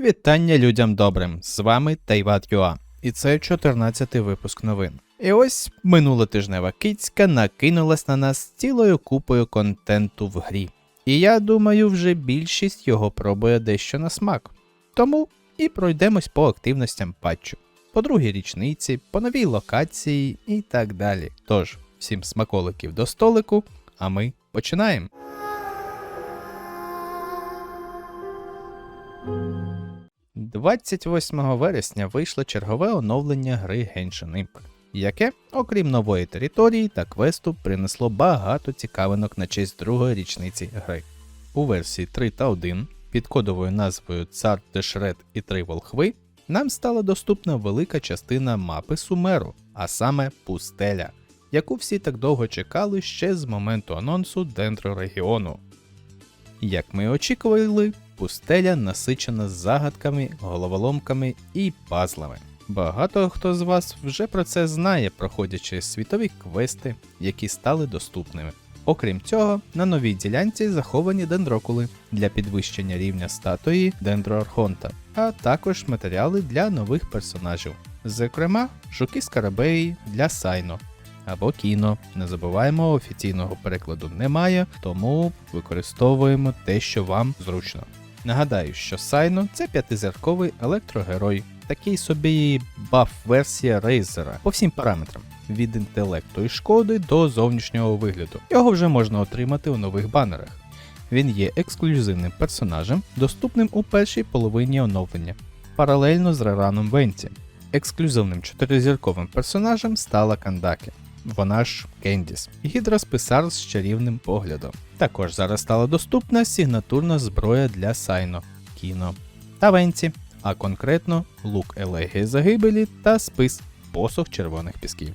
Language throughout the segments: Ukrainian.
Вітання людям добрим! З вами Тайват Юа. І це 14-й випуск новин. І ось минулотижнева кицька накинулась на нас цілою купою контенту в грі. І я думаю, вже більшість його пробує дещо на смак. Тому і пройдемось по активностям патчу, по другій річниці, по новій локації і так далі. Тож, всім смаколиків до столику, а ми починаємо. – 28 вересня вийшло чергове оновлення гри Genshin Impact, яке, окрім нової території та квесту, принесло багато цікавинок на честь другої річниці гри. У версії 3 та 1 під кодовою назвою Цар Дешред і Три Волхви нам стала доступна велика частина мапи Сумеру, а саме пустеля, яку всі так довго чекали ще з моменту анонсу Дендрорегіону. Як ми очікували, пустеля насичена загадками, головоломками і пазлами. Багато хто з вас вже про це знає, проходячи світові квести, які стали доступними. Окрім цього, на новій ділянці заховані дендрокули для підвищення рівня статуї Дендроархонта, а також матеріали для нових персонажів, зокрема, жуки скарабеї для Сайно, або кіно. Не забуваємо, офіційного перекладу немає, тому використовуємо те, що вам зручно. Нагадаю, що Сайно це п'ятизірковий електрогерой, такий собі баф-версія Рейзера по всім параметрам. Від інтелекту і шкоди до зовнішнього вигляду. Його вже можна отримати у нових банерах. Він є ексклюзивним персонажем, доступним у першій половині оновлення, паралельно з Рераном Венті. Ексклюзивним чотиризірковим персонажем стала Кандаке. Вона ж Кендіс, гідросписар з чарівним поглядом. Також зараз стала доступна сигнатурна зброя для Сайно, Кіно та Венці, а конкретно лук елегії загибелі та спис посох червоних пісків.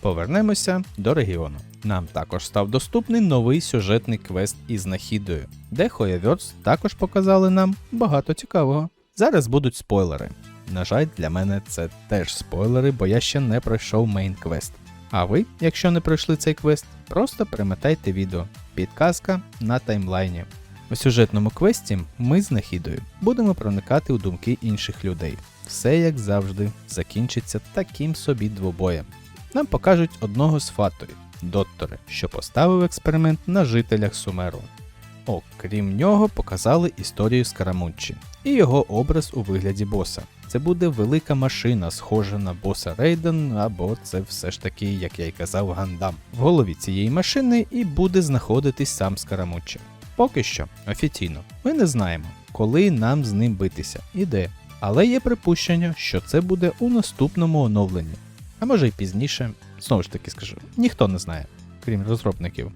Повернемося до регіону. Нам також став доступний новий сюжетний квест із Нахідою, де Хояверс також показали нам багато цікавого. Зараз будуть спойлери. На жаль, для мене це теж спойлери, бо я ще не пройшов мейн квест. А ви, якщо не пройшли цей квест, просто перемотайте відео. Підказка на таймлайні. У сюжетному квесті ми з Нахідою будемо проникати у думки інших людей. Все як завжди закінчиться таким собі двобоєм. Нам покажуть одного з фатої, доктора, що поставив експеримент на жителях Сумеру. Окрім нього, показали історію Скарамунчі і його образ у вигляді боса. Це буде велика машина, схожа на боса Рейден, або це все ж таки, як я й казав, гандам. В голові цієї машини і буде знаходитись сам Скарамуччі. Поки що, офіційно, ми не знаємо, коли нам з ним битися і де. Але є припущення, що це буде у наступному оновленні. А може й пізніше, знову ж таки скажу, ніхто не знає, крім розробників.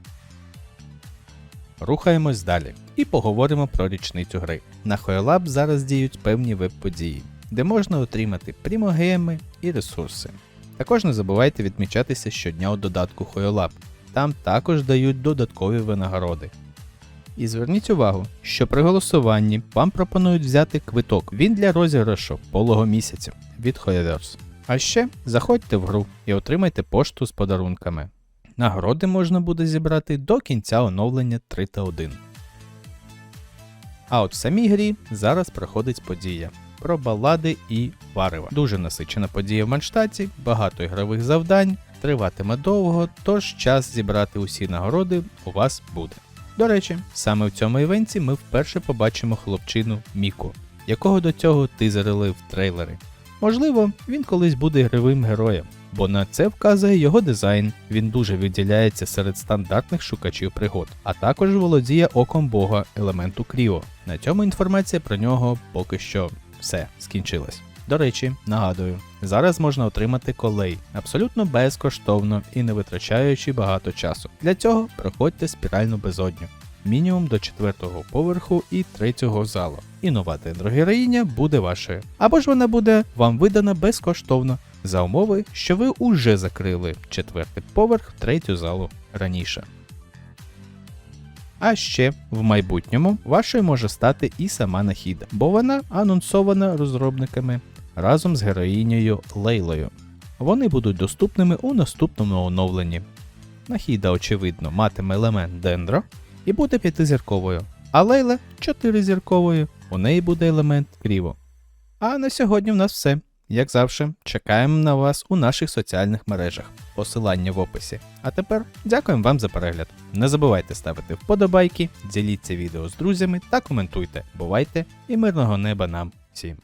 Рухаємось далі і поговоримо про річницю гри. На HoYoLab зараз діють певні веб-події, де можна отримати прімогеми і ресурси. Також не забувайте відмічатися щодня у додатку HoYoLab, там також дають додаткові винагороди. І зверніть увагу, що при голосуванні вам пропонують взяти квиток. Він для розіграшу полого місяця від Hoyoverse. А ще заходьте в гру і отримайте пошту з подарунками. Нагороди можна буде зібрати до кінця оновлення 3 та 1. А от в самій грі зараз проходить подія про балади і варева. Дуже насичена подія в Манштаті, багато ігрових завдань, триватиме довго, тож час зібрати усі нагороди у вас буде. До речі, саме в цьому івенті ми вперше побачимо хлопчину Міку, якого до цього тизерили в трейлери. Можливо, він колись буде ігровим героєм, бо на це вказує його дизайн. Він дуже виділяється серед стандартних шукачів пригод, а також володіє оком бога елементу Кріо. На цьому інформація про нього поки що все скінчилась. До речі, нагадую, зараз можна отримати колей абсолютно безкоштовно і не витрачаючи багато часу. Для цього проходьте спіральну безодню. Мінімум до четвертого поверху і третього залу. І нова дендрогероїня буде вашою. Або ж вона буде вам видана безкоштовно, за умови, що ви уже закрили четвертий поверх в третю залу раніше. А ще в майбутньому вашою може стати і сама Нахіда, бо вона анонсована розробниками разом з героїнею Лейлою. Вони будуть доступними у наступному оновленні. Нахіда, очевидно, матиме елемент Дендро і буде п'ятизірковою, а Лейла чотиризірковою. у неї буде елемент кріво. А на сьогодні в нас все. Як завжди, чекаємо на вас у наших соціальних мережах. Посилання в описі. А тепер дякуємо вам за перегляд. Не забувайте ставити вподобайки, діліться відео з друзями та коментуйте. Бувайте і мирного неба нам всім.